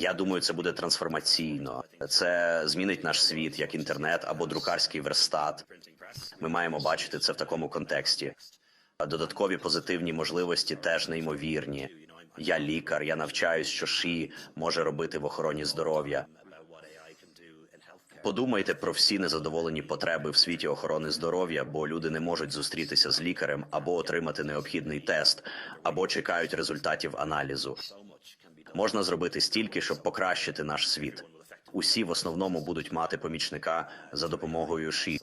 Я думаю, це буде трансформаційно. Це змінить наш світ як інтернет або друкарський верстат. Ми маємо бачити це в такому контексті. Додаткові позитивні можливості теж неймовірні. Я лікар, я навчаюсь, що ШІ може робити в охороні здоров'я. Подумайте про всі незадоволені потреби в світі охорони здоров'я, бо люди не можуть зустрітися з лікарем або отримати необхідний тест, або чекають результатів аналізу. Можна зробити стільки, щоб покращити наш світ. Усі в основному будуть мати помічника за допомогою ШІ.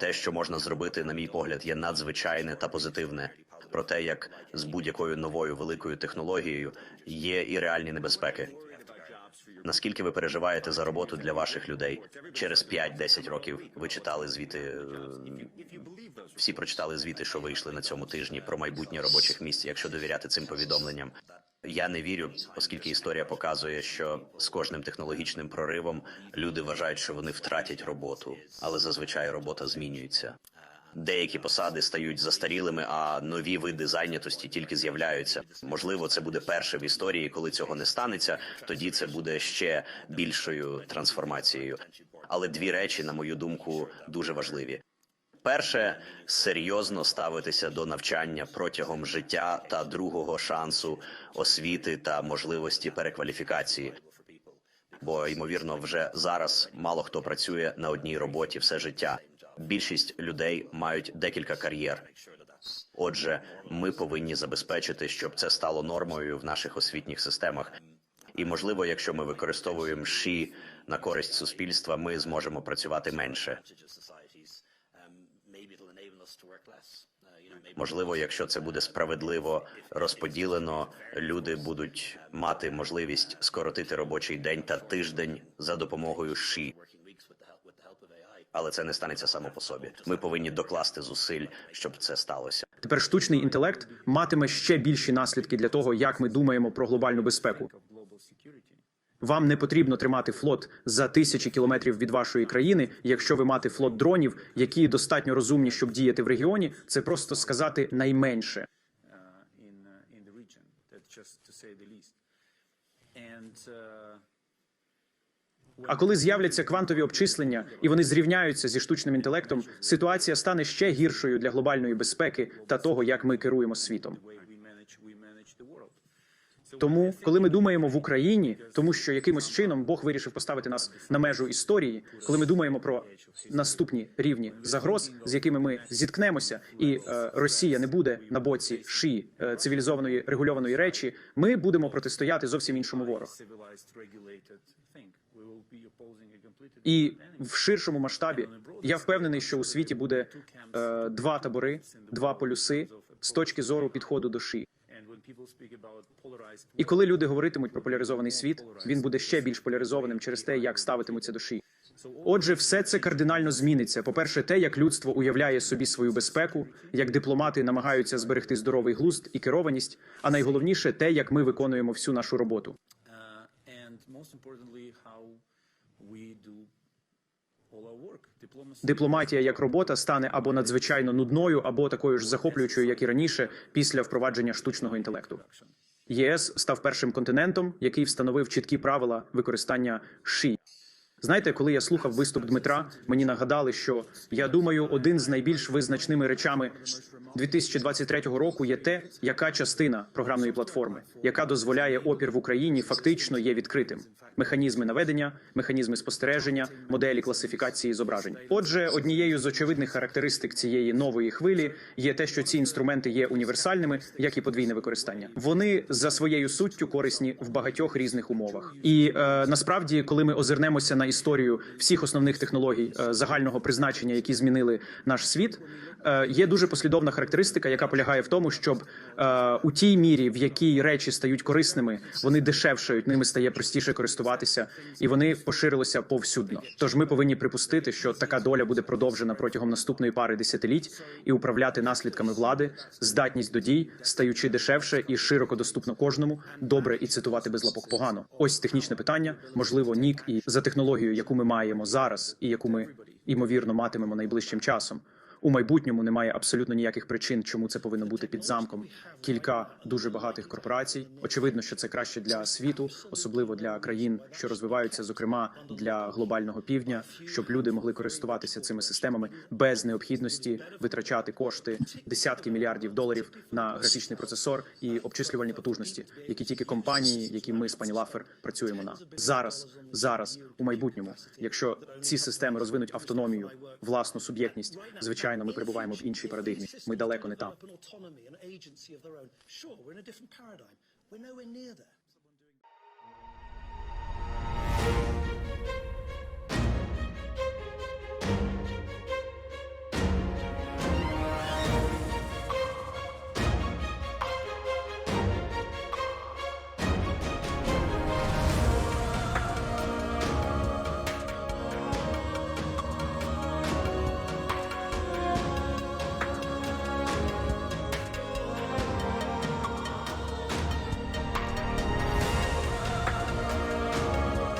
Те, що можна зробити, на мій погляд, є надзвичайне та позитивне. Проте, як з будь-якою новою великою технологією, є і реальні небезпеки. Наскільки ви переживаєте за роботу для ваших людей через 5-10 років? Ви читали звіти е, всі прочитали звіти, що вийшли на цьому тижні про майбутнє робочих місць. Якщо довіряти цим повідомленням, я не вірю, оскільки історія показує, що з кожним технологічним проривом люди вважають, що вони втратять роботу, але зазвичай робота змінюється. Деякі посади стають застарілими, а нові види зайнятості тільки з'являються. Можливо, це буде перше в історії, коли цього не станеться. Тоді це буде ще більшою трансформацією. Але дві речі, на мою думку, дуже важливі. Перше серйозно ставитися до навчання протягом життя та другого шансу освіти та можливості перекваліфікації. Бо ймовірно, вже зараз мало хто працює на одній роботі все життя. Більшість людей мають декілька кар'єр. Отже, ми повинні забезпечити, щоб це стало нормою в наших освітніх системах. І можливо, якщо ми використовуємо ШІ на користь суспільства, ми зможемо працювати менше. Можливо, якщо це буде справедливо розподілено, люди будуть мати можливість скоротити робочий день та тиждень за допомогою ШІ. Але це не станеться само по собі. Ми повинні докласти зусиль, щоб це сталося. Тепер штучний інтелект матиме ще більші наслідки для того, як ми думаємо про глобальну безпеку. Вам не потрібно тримати флот за тисячі кілометрів від вашої країни, якщо ви мати флот дронів, які достатньо розумні, щоб діяти в регіоні. Це просто сказати найменше. А коли з'являться квантові обчислення і вони зрівняються зі штучним інтелектом, ситуація стане ще гіршою для глобальної безпеки та того, як ми керуємо світом. Тому, коли ми думаємо в Україні, тому що якимось чином Бог вирішив поставити нас на межу історії, коли ми думаємо про наступні рівні загроз, з якими ми зіткнемося, і е, Росія не буде на боці ши е, цивілізованої регульованої речі, ми будемо протистояти зовсім іншому ворогу. І в ширшому масштабі я впевнений, що у світі буде е, два табори, два полюси з точки зору підходу до ши. І коли люди говоритимуть про поляризований світ, він буде ще більш поляризованим через те, як ставитимуться до ши. Отже, все це кардинально зміниться. По-перше, те, як людство уявляє собі свою безпеку, як дипломати намагаються зберегти здоровий глузд і керованість. А найголовніше те, як ми виконуємо всю нашу роботу. Дипломатія як робота стане або надзвичайно нудною, або такою ж захоплюючою, як і раніше, після впровадження штучного інтелекту. ЄС став першим континентом, який встановив чіткі правила використання ШІ. Знаєте, коли я слухав виступ Дмитра, мені нагадали, що я думаю, один з найбільш визначними речами 2023 року є те, яка частина програмної платформи, яка дозволяє опір в Україні, фактично є відкритим. Механізми наведення, механізми спостереження, моделі класифікації зображень. Отже, однією з очевидних характеристик цієї нової хвилі є те, що ці інструменти є універсальними, як і подвійне використання. Вони за своєю суттю корисні в багатьох різних умовах. І е, насправді, коли ми озирнемося на історію всіх основних технологій е, загального призначення, які змінили наш світ, е, є дуже послідовна характеристика, яка полягає в тому, щоб е, у тій мірі, в якій речі стають корисними, вони дешевшають, ними стає простіше користуватися, і вони поширилися повсюдно. Тож ми повинні припустити, що така доля буде продовжена протягом наступної пари десятиліть і управляти наслідками влади, здатність до дій, стаючи дешевше і широко доступно кожному, добре і цитувати без лапок погано. Ось технічне питання, можливо, нік і за технологією, яку ми маємо зараз, і яку ми ймовірно матимемо найближчим часом. У майбутньому немає абсолютно ніяких причин, чому це повинно бути під замком. Кілька дуже багатих корпорацій. Очевидно, що це краще для світу, особливо для країн, що розвиваються, зокрема для глобального півдня, щоб люди могли користуватися цими системами без необхідності витрачати кошти десятки мільярдів доларів на графічний процесор і обчислювальні потужності, які тільки компанії, які ми з пані Лафер працюємо на зараз, зараз у майбутньому. Якщо ці системи розвинуть автономію, власну суб'єктність, звичайно, ми перебуваємо в іншій парадигмі. Ми далеко не там.